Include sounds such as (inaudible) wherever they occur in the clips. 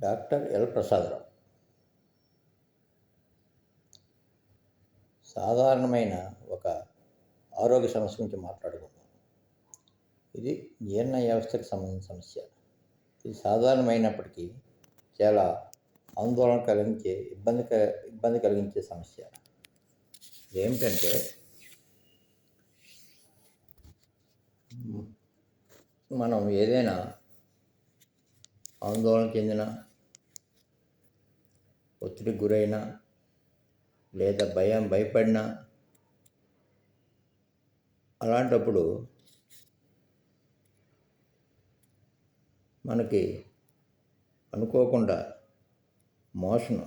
Doctor L Prasadarao. సాధారణమైన ఒక ఆరోగ్య సమస్య గురించి మాట్లాడుకుందాం. ఇది జీర్ణ వ్యవస్థకు సంబంధించిన సమస్య. ఇది సాధారణమైనప్పటికీ చాలా ఆందోళన కలిగించే ఇబ్బంది క- ఇబ్బంది కలిగించే సమస్య. ఏమిటంటే మనం ఏదైనా ఆందోళన చెందిన ఒత్తిడికి గురైన లేదా భయం భయపడినా అలాంటప్పుడు మనకి అనుకోకుండా మోషన్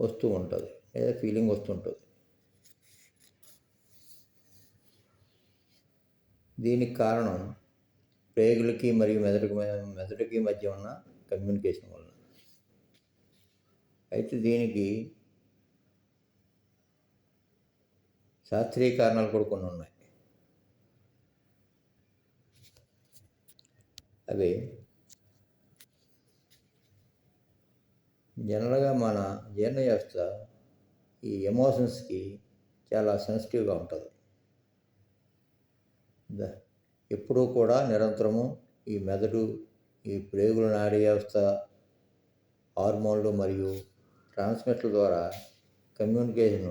వస్తూ ఉంటుంది. లేదా ఫీలింగ్ వస్తుంటుంది. దీనికి కారణం ప్రేగులకి మరియు మెదడుకి మెదడుకి మధ్య ఉన్న కమ్యూనికేషన్ వలన. అయితే దీనికి శాస్త్రీయ కారణాలు కూడా కొన్ని ఉన్నాయి. అవి జనరల్గా మన జీర్ణ వ్యవస్థ ఈ ఎమోషన్స్కి చాలా సెన్సిటివ్గా ఉంటుంది. ఎప్పుడూ కూడా నిరంతరము ఈ మెదడు ఈ ప్రేగుల నాడీ వ్యవస్థ హార్మోన్లు మరియు ట్రాన్స్మిటర్ల ద్వారా కమ్యూనికేషన్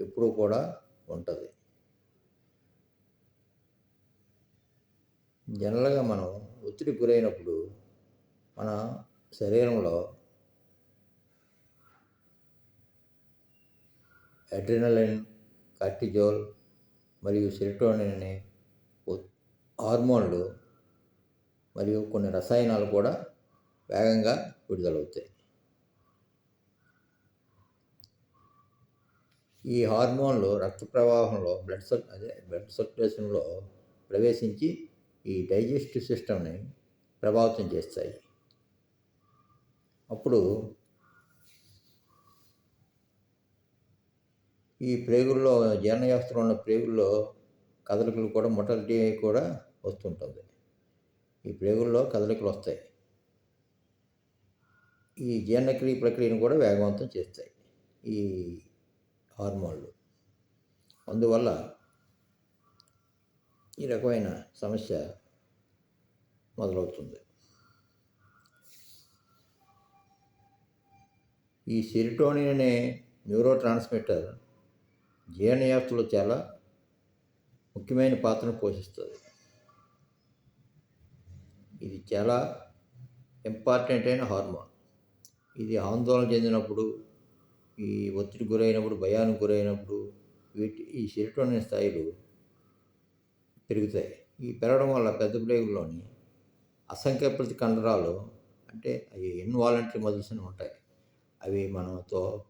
ఎప్పుడూ కూడా ఉంటుంది. జనరల్గా మనం ఒత్తిడి గురైనప్పుడు మన శరీరంలో అడ్రినలిన్ కార్టిజోల్ మరియు సెరిటోనిన్ అనే హార్మోన్లు మరియు కొన్ని రసాయనాలు కూడా వేగంగా విడుదలవుతాయి. ఈ హార్మోన్లు రక్త ప్రవాహంలో బ్లడ్ సర్ అదే బ్లడ్ సర్క్యులేషన్లో ప్రవేశించి ఈ డైజెస్టివ్ సిస్టమ్ని ప్రభావితం చేస్తాయి. అప్పుడు ఈ ప్రేగుల్లో జీర్ణ వ్యవస్థలో ఉన్న ప్రేగుల్లో కదలికలు కూడా మొటాలిటీ కూడా వస్తుంటుంది. ఈ ప్రేగుల్లో కదలికలు వస్తాయి. ఈ జీర్ణక్రియ ప్రక్రియను కూడా వేగవంతం చేస్తాయి ఈ హార్మోన్లు. అందువల్ల ఈ రకమైన సమస్య మొదలవుతుంది. ఈ సిరిటోనిన్ అనే న్యూరో ట్రాన్స్మిటర్ జీర్ణ చాలా ముఖ్యమైన పాత్రను పోషిస్తుంది. ఇది చాలా ఇంపార్టెంట్ అయిన హార్మోన్ ఇది ఆందోళన చెందినప్పుడు ఈ ఒత్తిడి గురైనప్పుడు భయానికి గురైనప్పుడు వీటి ఈ సెరిటోనిన్ స్థాయిలు పెరుగుతాయి. ఈ పెరగడం వల్ల పెద్ద ప్లేగుల్లోని అసంఖ్యప్రతి కండరాలు అంటే అవి ఇన్వాలంటరీ మజిల్స్ అని ఉంటాయి. అవి మనతో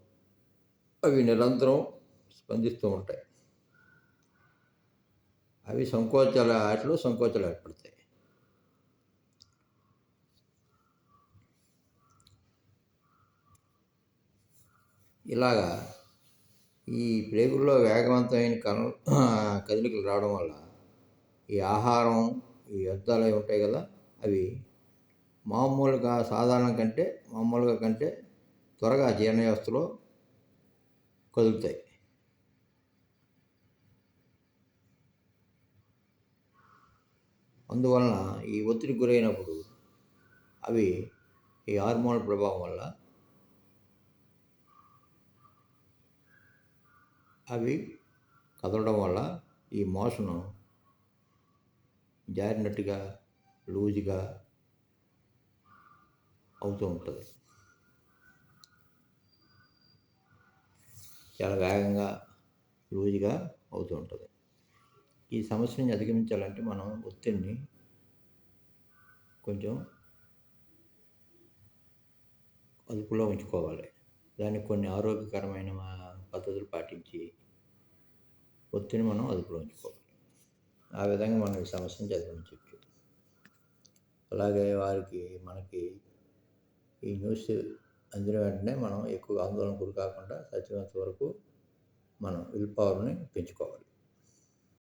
అవి నిరంతరం స్పందిస్తూ ఉంటాయి. అవి సంకోచాల వాటిలో సంకోచాలు ఏర్పడతాయి. ఇలాగా ఈ ప్రేగుల్లో వేగవంతమైన కణ (clears throat) కదలికలు రావడం వల్ల ఈ ఆహారం ఈ వ్యర్థాలు అవి ఉంటాయి కదా అవి మామూలుగా సాధారణ కంటే మామూలుగా కంటే త్వరగా జీర్ణ వ్యవస్థలో కదులుతాయి. అందువలన ఈ ఒత్తిడి గురైనప్పుడు అవి ఈ హార్మోన్ ప్రభావం వల్ల అవి కదలడం వల్ల ఈ మోషను జారినట్టుగా లూజ్గా అవుతూ ఉంటుంది. చాలా వేగంగా లూజ్గా అవుతూ ఉంటుంది. ఈ సమస్యని అధిగమించాలంటే మనం ఒత్తిడిని కొంచెం అదుపులో ఉంచుకోవాలి. దానికి కొన్ని ఆరోగ్యకరమైన పద్ధతులు పాటించి ఒత్తిడిని మనం అదుపులో ఉంచుకోవాలి. ఆ విధంగా మనం ఈ సమస్యను చదివించవచ్చు అలాగే వారికి మనకి ఈ న్యూస్ అందిన వెంటనే మనం ఎక్కువ ఆందోళన గురి కాకుండా సత్యవంత వరకు మనం విల్ పవర్ని పెంచుకోవాలి.